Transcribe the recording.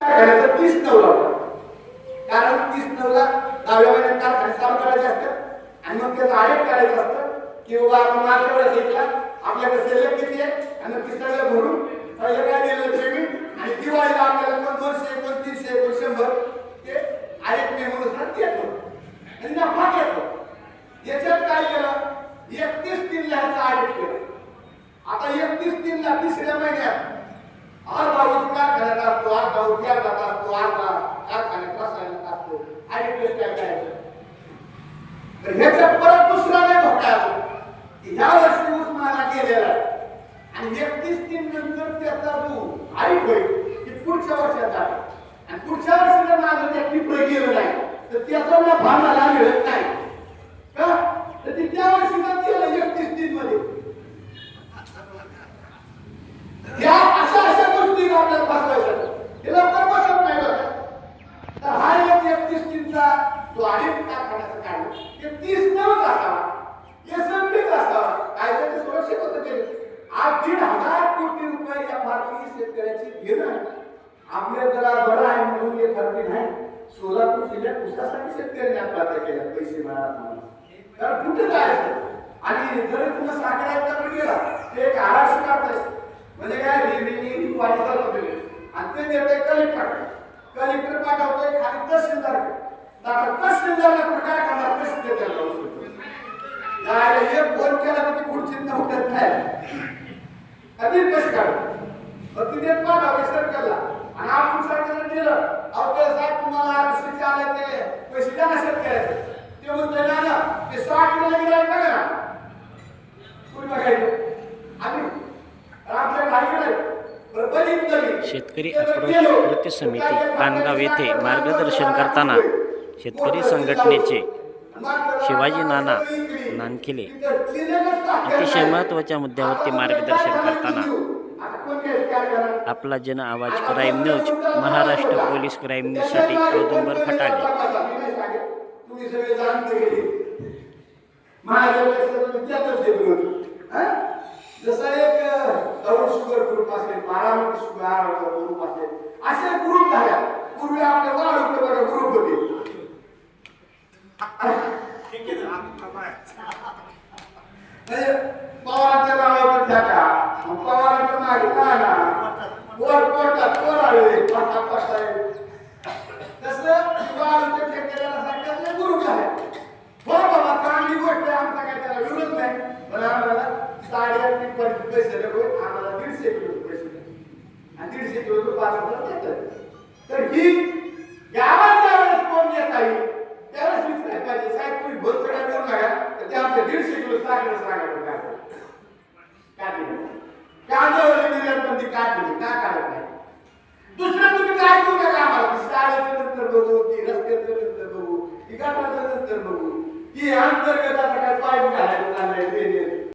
कारखान्याचं तीस नऊ लावलं. कारण तीस नऊला दहाव्या महिन्यात कारखाने चालू करायचे असतात आणि मग त्याचं आडेप करायचं असतं की बाबा आपण माल घेतला आपल्याकडे शिल्लक किती आहे? आणि तिसऱ्याला भरून सगळं काय दिलेलं पेमेंट आणि दिवाळीला आपल्याला पण दोनशे एकोण तीनशे एकोण शंभर ते आडेप मे येतो आणि नफा घेतो याच्यात काय केलं? एकतीस तीन ह्याचा आडेप केलं. आता एकतीस तीन ला तिसऱ्या महिन्यात अर्धा ऊस कारखान्यात असतो? अर्धा ऊस गेरडात असतो? अर्धा कारखान्यात रसायनात असतो? आणि प्लस काय करायचं तर ह्याच्यात परत दुसरा नाही धोका की ह्या वर्षी ऊस मला गेलेला आणि एकतीस तीन नंतर त्याचा जो आईक होईल की पुढच्या वर्षात जातो आणि पुढच्या वर्षी जर माझं त्या टिपडं गेलं नाही तर त्याचा नफा मला मिळत नाही. का? तर ते त्या वर्षी जर गेलं एकतीस तीन मध्ये या अशा अशा गोष्टी आपल्याला बसवायच्या हे लवकर बसत नाही बघा तर हा एक एकतीस तो जो अडीच कारखान्याचा काढला ते तीस नवच असावा. एसएमपीच असावा. कायदा सुरक्षित होतं ते. आज दीड हजार कोटी रुपये या भारतीय शेतकऱ्याची घेणं आहे. आपल्या जरा बरं आहे म्हणून हे ठरते नाही सोलापूर जिल्ह्यात उसासाठी शेतकऱ्यांनी आत्महत्या केल्या पैसे मिळाला म्हणून. कारण कुठे जायचं? आणि जरी तुम्ही साखर आयुक्ताकडे गेला ते एक आराशी काढताय. म्हणजे काय? रेव्हेन्यू वाढीचा होते आणि ते देते कलेक्टर. कलेक्टर पाठवतोय खाली तहसीलदार. आता तहसीलदारला कुठं काय करणार? कशी देते यायला एक फोन केला तर ती खुर्चीत नव्हत्यात नाही. कधी कशी काढ मग ती देत पाठवा सर केला. आणि आपण सरकारने दिलं. अहो ते साहेब तुम्हाला आरक्षणाचे आले ते. पैसे द्या ना शेतकऱ्याचे. ते म्हणतोय ना ना ते साठ किलो गेला बघा ना. कुणी बघायचं? आम्ही. आमच्या काही नाही. शेतकरी आक्रोश कृती समिती कानगाव येथे? मार्गदर्शन करताना शेतकरी संघटनेचे शिवाजी नाना नानखिले अतिशय महत्त्वाच्या मुद्द्यावरती मार्गदर्शन करताना आपला Jan Awaz crime news Maharashtra police crime न्यूजसाठी औदुंबर फटाले तुम्ही एक तरुण शुगर ग्रुप असेल बारामती शुगर असे ग्रुप झाल्या. पूर्वी आपल्या वाढ बघा ग्रुप होते. पवारांच्या नावावर टाका. मग पवारांच्या मागे नाना वर पोटात वर आले पटा पटा तसं वाळूच्या ठेकेदारा सांगितलं गुरु झाले हो बाबा चांगली गोष्ट आहे. आमचा काय त्याला विरोध नाही. पण आम्हाला साडेआठ पैसे नको. आम्हाला दीडशे किलो पैसे. आणि दीडशे किलो तो पाच हजार देतात तर ही गावात ज्यावेळेस कोण देत आहे त्यावेळेस विचारायला पाहिजे साहेब तुम्ही भरसड्या करू नका तर ते आमचे दीडशे किलो काय काय दिलं कांद्यावर निर्यात बंदी काय केली काय काढत नाही? दुसरं तुम्ही काय करू नका आम्हाला? ती शाळेचं नंतर बघू ती रस्त्याचं नंतर बघू ती गटाचं नंतर बघू. ती अंतर्गताचा काय पाय घालायचं चाललंय ते